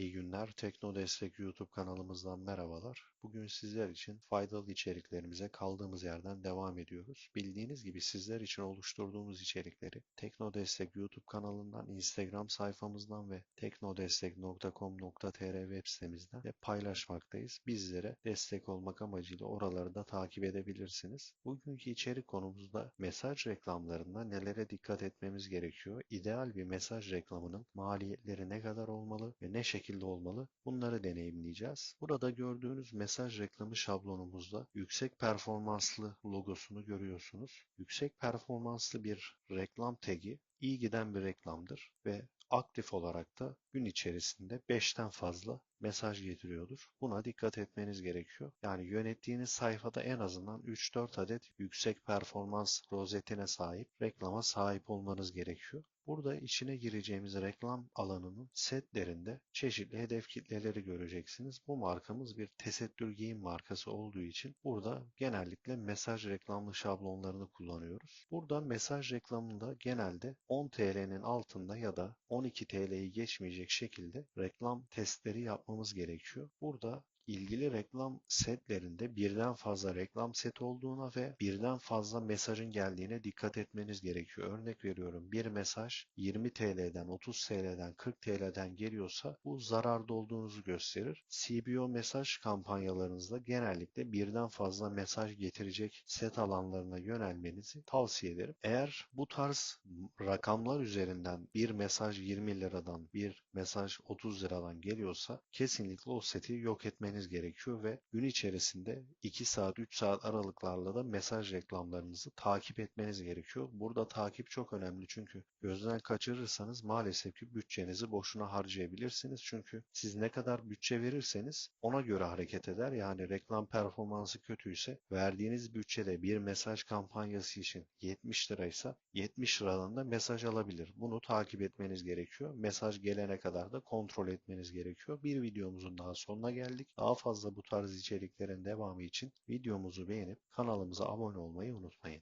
İyi günler. Tekno Destek YouTube kanalımızdan merhabalar. Bugün sizler için faydalı içeriklerimize kaldığımız yerden devam ediyoruz. Bildiğiniz gibi sizler için oluşturduğumuz içerikleri Tekno Destek YouTube kanalından, Instagram sayfamızdan ve teknodestek.com.tr web sitemizden de paylaşmaktayız. Bizlere destek olmak amacıyla oraları da takip edebilirsiniz. Bugünkü içerik konumuzda mesaj reklamlarında nelere dikkat etmemiz gerekiyor? İdeal bir mesaj reklamının maliyetleri ne kadar olmalı ve ne şekilde olmalı? Bunları deneyimleyeceğiz. Burada gördüğünüz mesaj reklamı şablonumuzda yüksek performanslı logosunu görüyorsunuz. Yüksek performanslı bir reklam tagi iyi giden bir reklamdır ve aktif olarak da gün içerisinde 5'ten fazla mesaj getiriyordur. Buna dikkat etmeniz gerekiyor. Yani yönettiğiniz sayfada en azından 3-4 adet yüksek performans rozetine sahip reklama sahip olmanız gerekiyor. Burada içine gireceğimiz reklam alanının setlerinde çeşitli hedef kitleleri göreceksiniz. Bu markamız bir tesettür giyim markası olduğu için burada genellikle mesaj reklamlı şablonlarını kullanıyoruz. Burada mesaj reklamında genelde 10 TL'nin altında ya da 12 TL'yi geçmeyecek şekilde reklam testleri yapmamız gerekiyor. Burada ilgili reklam setlerinde birden fazla reklam set olduğuna ve birden fazla mesajın geldiğine dikkat etmeniz gerekiyor. Örnek veriyorum bir mesaj 20 TL'den, 30 TL'den, 40 TL'den geliyorsa bu zararda olduğunuzu gösterir. CBO mesaj kampanyalarınızda genellikle birden fazla mesaj getirecek set alanlarına yönelmenizi tavsiye ederim. Eğer bu tarz rakamlar üzerinden bir mesaj 20 liradan, bir mesaj 30 liradan geliyorsa kesinlikle o seti yok etmeniz etmeniz gerekiyor ve gün içerisinde 2 saat 3 saat aralıklarla da mesaj reklamlarınızı takip etmeniz gerekiyor. Burada takip çok önemli çünkü gözden kaçırırsanız maalesef ki bütçenizi boşuna harcayabilirsiniz. Çünkü siz ne kadar bütçe verirseniz ona göre hareket eder. Yani reklam performansı kötüyse verdiğiniz bütçede bir mesaj kampanyası için 70 liraysa 70 liradan da mesaj alabilir. Bunu takip etmeniz gerekiyor. Mesaj gelene kadar da kontrol etmeniz gerekiyor. Bir videomuzun daha sonuna geldik. Daha fazla bu tarz içeriklerin devamı için videomuzu beğenip kanalımıza abone olmayı unutmayın.